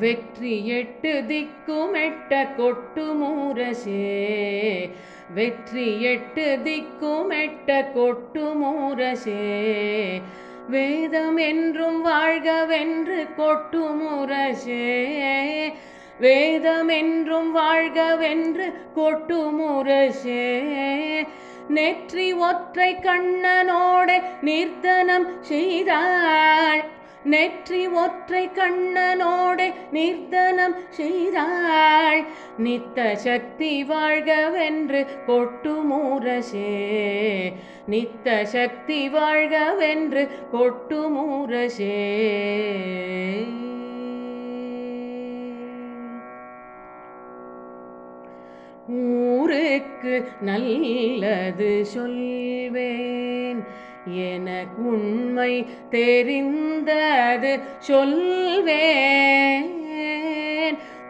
வெற்றி எட்டு திக்கும் எட்ட கொட்டு மூரசே வெற்றி எட்டு திக்கும் எட்ட கொட்டு மூரசே வேதம் என்றும் வாழ்கவென்று கொட்டு முரசே வேதம் என்றும் வாழ்கவென்று கொட்டு முரசே நெற்றி ஒற்றை கண்ணனோட நிர்தனம் செய்தார். நெற்றி ஒற்றை கண்ணனோட நிர்தனம் செய்தாள். நித்த சக்தி வாழ்கவென்று கொட்டு மூரசே. நித்த சக்தி வாழ்கவென்று கொட்டு மூரசே. ஊருக்கு நல்லது சொல்வேன். எனக்கு உண்மை தெரிந்தது சொல்வேன்.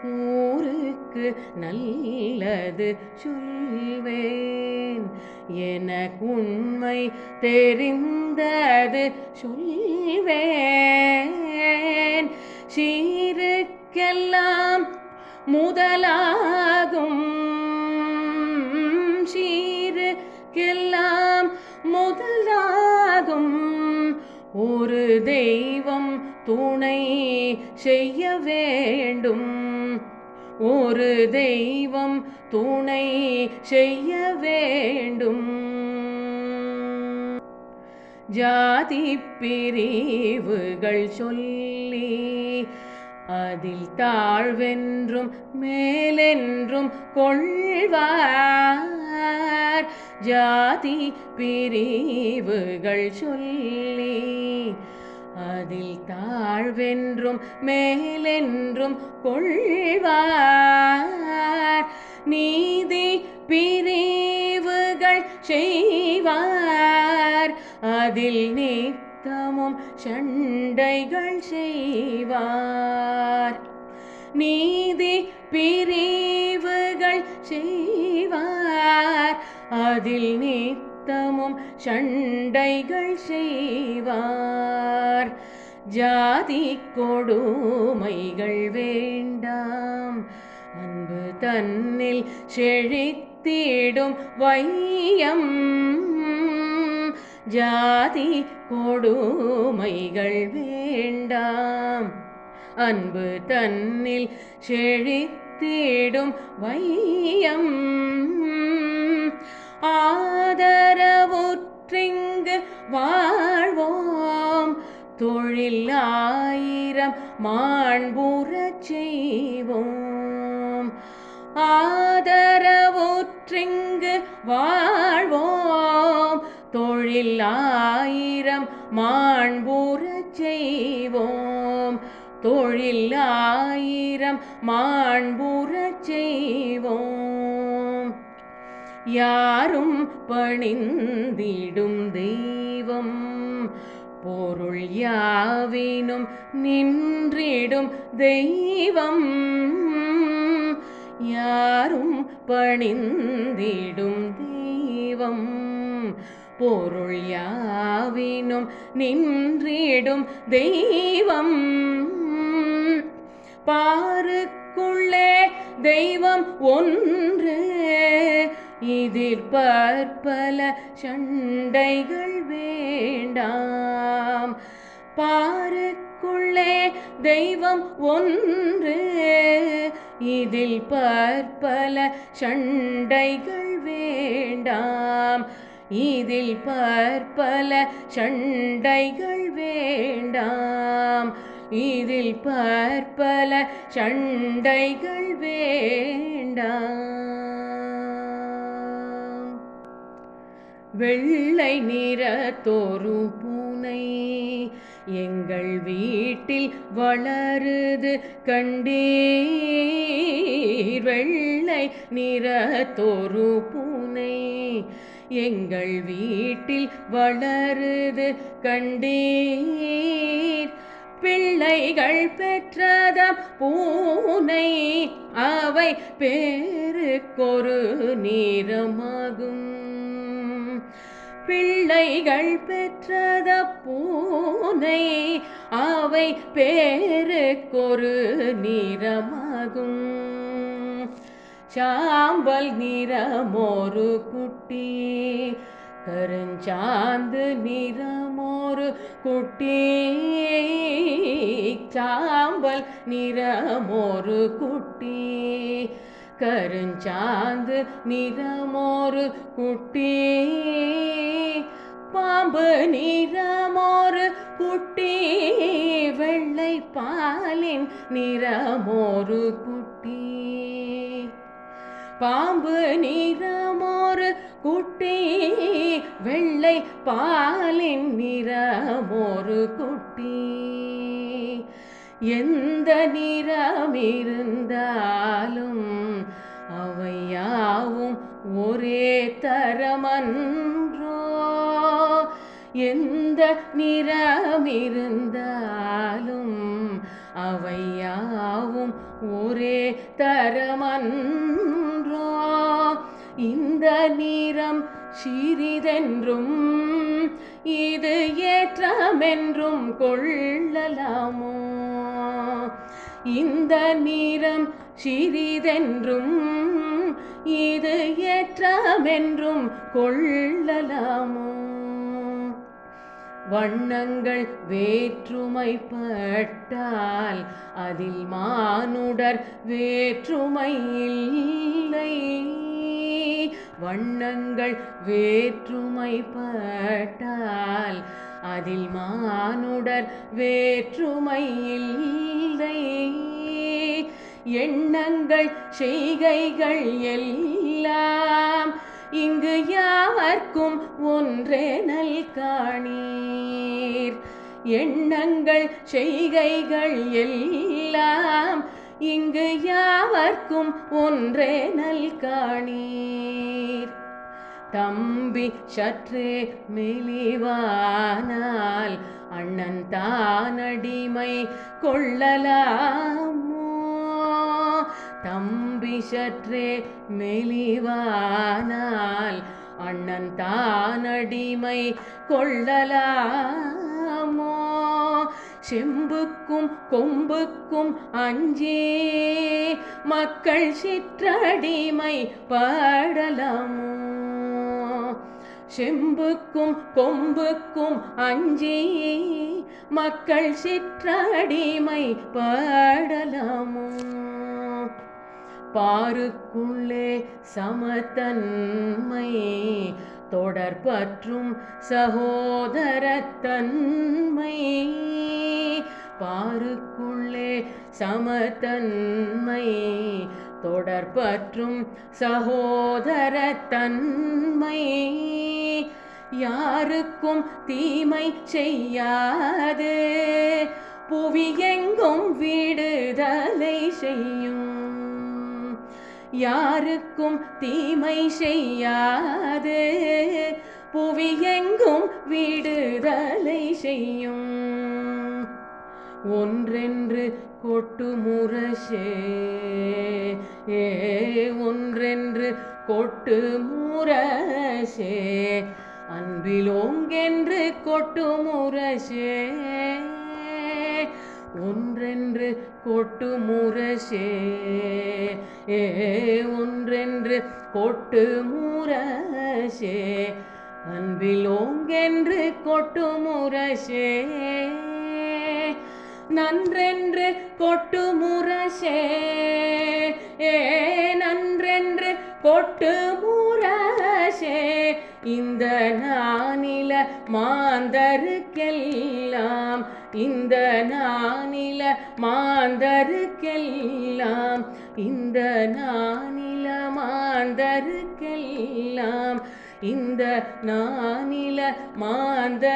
ஊருக்கு நல்லது சொல்வேன். எனக்கு உண்மை தெரிந்தது சொல்வேன். சீருக்கெல்லாம் முதலாகும். சீருக்கெல்லாம் முதலாகும் ஒரு தெய்வம் துணை செய்ய வேண்டும். ஒரு தெய்வம் துணை செய்ய வேண்டும். ஜாதி பிரிவுகள் சொல்லி அதில் தாழ்வென்றும் மேலென்றும் கொள்வார். ஜாதி பிரிவுகள் சொல்லி. அதில் தாழ்வென்றும் மேலென்றும் கொள்வார். நீதி பிரிவுகள் செய்வார். அதில் நித்தமும் சண்டைகள் செய்வார். நீதி பிரிவுகள் செய்வார். அதில் நித்தமும் சண்டைகள் செய்வார். ஜாதி கொடுமைகள் வேண்டாம். அன்பு தன்னில் செழித்திடும் வையம். ஜாதி கொடுமைகள் வேண்டாம். அன்பு தன்னில் செழித்திடும் வையம். ஆதரவுற்றிங்கு வாழ்வோம். தொழில் ஆயிரம் மாண்புறச் செய்வோம். ஆதரவுற்றிங்கு வாழ்வோம். தொழில் ஆயிரம் மாண்புறச் செய்வோம். தொழில் ஆயிரம் மாண்புறச் செய்வோம். யாரும் பணிந்திடும் தெய்வம். பொருள் யாவினும் நின்றிடும் தெய்வம். யாரும் பணிந்திடும் தெய்வம். பொருள் யாவினும் நின்றிடும் தெய்வம். பாருக்குள்ளே தெய்வம் ஒன்று. இதில் பற்பல சண்டைகள் வேண்டாம். பாருக்குள்ளே தெய்வம் ஒன்று இதில் பற்பல சண்டைகள் வேண்டாம். இதில் பற்பல சண்டைகள் வேண்டாம். இதில் பற்பல சண்டைகள் வேண்டாம். வெள்ளை நிற நிறத்தொரு பூனை எங்கள் வீட்டில் வளருது கண்டீர். வெள்ளை நிற நிறத்தொரு பூனை எங்கள் வீட்டில் வளருது கண்டீர். பிள்ளைகள் பெற்றதம் பூனை அவை பேருக்கொரு நிறமாகும் பிள்ளைகள் பெற்றத பூனை அவை பேருக்கொரு நிறமாகும். சாம்பல் நிறமோரு குட்டி கருஞ்சாந்து நிறமோரு குட்டி. சாம்பல் நிறமோரு குட்டி. கருஞ்சாந்து நிறமோரு குட்டி. பாம்பு நிறமோரு குட்டி. வெள்ளை பாலின் நிறமோரு குட்டி. பாம்பு நிறமோரு குட்டி. வெள்ளை பாலின் நிறமோரு குட்டி. எந்த நிறம் இருந்தாலும் அவையாவும் ஒரே தரமன்றோ? எந்த நிறமிருந்தாலும் அவையாவும் ஒரே தரமன்றோ? இந்த நிறம் சிறிதென்றும் இது ஏற்றமென்றும் கொள்ளலாமோ? இந்த நிறம் சிறிதென்றும் இது ஏற்றமென்றும் கொள்ளலாமோ? வண்ணங்கள் வேற்றுமைப்பட்டால் அதில் மானுடர் வேற்றுமை இல்லை வண்ணங்கள் வேற்றுமைப்பட்டால் அதில் மானுடர் வேற்றுமை இல்லை எண்ணங்கள் செய்கைகள் எல்லாம் இங்கு யாவர்க்கும் ஒன்றே நல் காணீர். எண்ணங்கள் செய்கைகள் எல்லாம் இங்கு யாவர்க்கும் ஒன்றே நல் காணீர். தம்பி சற்றே மெலிவானால் அண்ணன் தானடிமை கொள்ளலாம். தம்பி சற்றே மெலிவானால் அண்ணன் தானடிமை கொள்ளலாமோ? செம்புக்கும் கொம்புக்கும் அஞ்சே மக்கள் சிற்றடிமை பாடலாமோ? செம்புக்கும் கொம்புக்கும் அஞ்சி மக்கள் சிற்றடிமை பாடலாமோ? பாருக்குள்ளே சமத்தன்மை தொடர்பற்றும் சகோதரத்தன்மை. பாருக்குள்ளே சமத்தன்மை தொடர்பற்றும் சகோதரத்தன்மை. யாருக்கும் தீமை செய்யாது. புவியெங்கும் விடுதலை செய்யும் யாருக்கும் தீமை செய்யாது. புவி எங்கும் விடுதலை செய்யும். ஒன்றென்று கொட்டு முரசே. ஏ ஒன்றென்று கொட்டு முரசே. அன்பிலோங்கென்று கொட்டு முரசே. ஒன்றென்று கொட்டு முரசே. ஏ ஒன்றென்று கொட்டு முரசே. அன்பில் ஓங்கென்று கொட்டு முரசே. நன்றென்று கொட்டு முரசே. ஏ நன்றென்று கொட்டு முரசே. இந்த நானில மாந்தருக்கெல்லாம் இந்த நானில மாந்தருக்கெல்லாம் இந்த நானில மாந்தருக்கெல்லாம் இந்த நானில மாந்தருக்கெல்லாம்.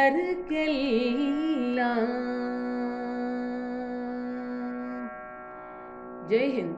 ஜெய்ஹிந்த்